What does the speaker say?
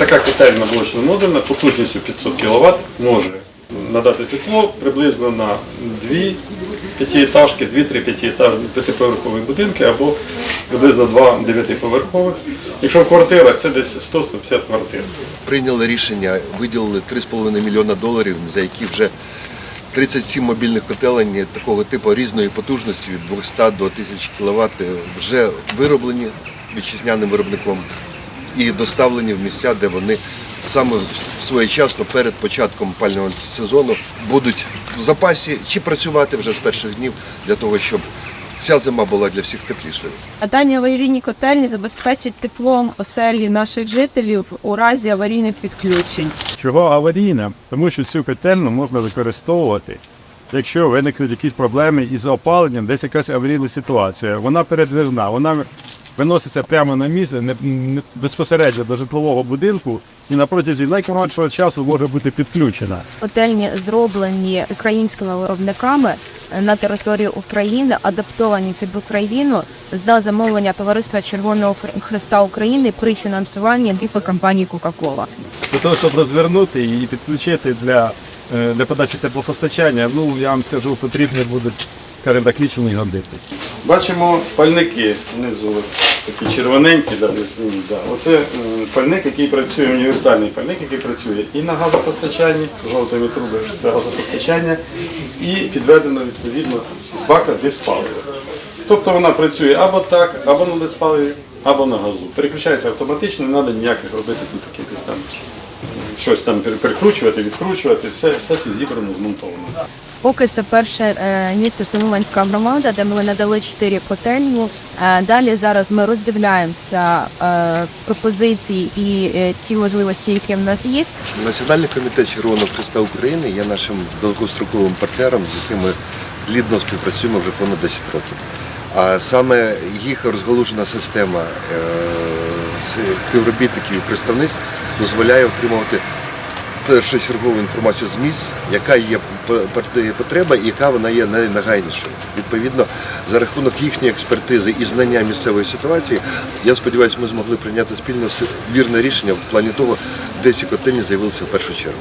Така котельна блочно-модульна потужністю 500 кВт може надати тепло приблизно на дві п'ятиэтажки, дві-три п'ятиэтажні п'ятиповерхові будинки або приблизно два дев'ятиповерхових. Якщо в квартирах це десь 100-150 квартир. Прийняли рішення, виділили 3,5 мільйона доларів, за які вже 37 мобільних котелень такого типу різної потужності від 200 до 1000 кВт вже вироблені вітчизняним виробником і доставлені в місця, де вони саме своєчасно перед початком пального сезону будуть в запасі чи працювати вже з перших днів для того, щоб ця зима була для всіх теплішою. А дані аварійні котельні забезпечать теплом оселі наших жителів у разі аварійних відключень. Чого аварійна? Тому що цю котельну можна використовувати, якщо виникнуть якісь проблеми із опаленням, десь якась аварійна ситуація. Вона передвижна, вона виноситься прямо на місце, не, не- безпосередньо до житлового будинку і на протязі найкоротшого часу може бути підключена. Котельні зроблені українськими виробниками на території України, адаптовані під Україну за замовлення товариства Червоного Христа України при фінансуванні компанії Coca-Cola. Для того, щоб розвернути і підключити для, е, для подачі теплопостачання, ну я вам скажу, потрібні будуть, скажімо так, лічені години. Бачимо пальники внизу, такі червоненькі, да, да. Оце пальник, який працює, універсальний пальник, який працює і на газопостачанні, жовтими трубами, це газопостачання, і підведено відповідно з бака диспалива. Тобто вона працює або так, або на диспаливі, або на газу. Переключається автоматично, не треба ніяких робити тут якихось там щось там пере- перекручувати, відкручувати, все, все це зібрано, змонтовано. Поки це перше е, місто Семенська громада, де ми надали чотири котельні. Е, Далі зараз ми роздивляємося е, пропозиції і ті можливості, які в нас є. Національний комітет Червоного Христа України є нашим довгостроковим партнером, з яким ми плідно співпрацюємо вже понад 10 років. А саме їх розголужена система співробітників і представництв дозволяє отримувати першочергову інформацію з місць, яка є потреба і яка вона є найнагайнішою. Відповідно, за рахунок їхньої експертизи і знання місцевої ситуації, я сподіваюся, ми змогли прийняти спільно вірне рішення в плані того, де ці котельні з'явилися в першу чергу.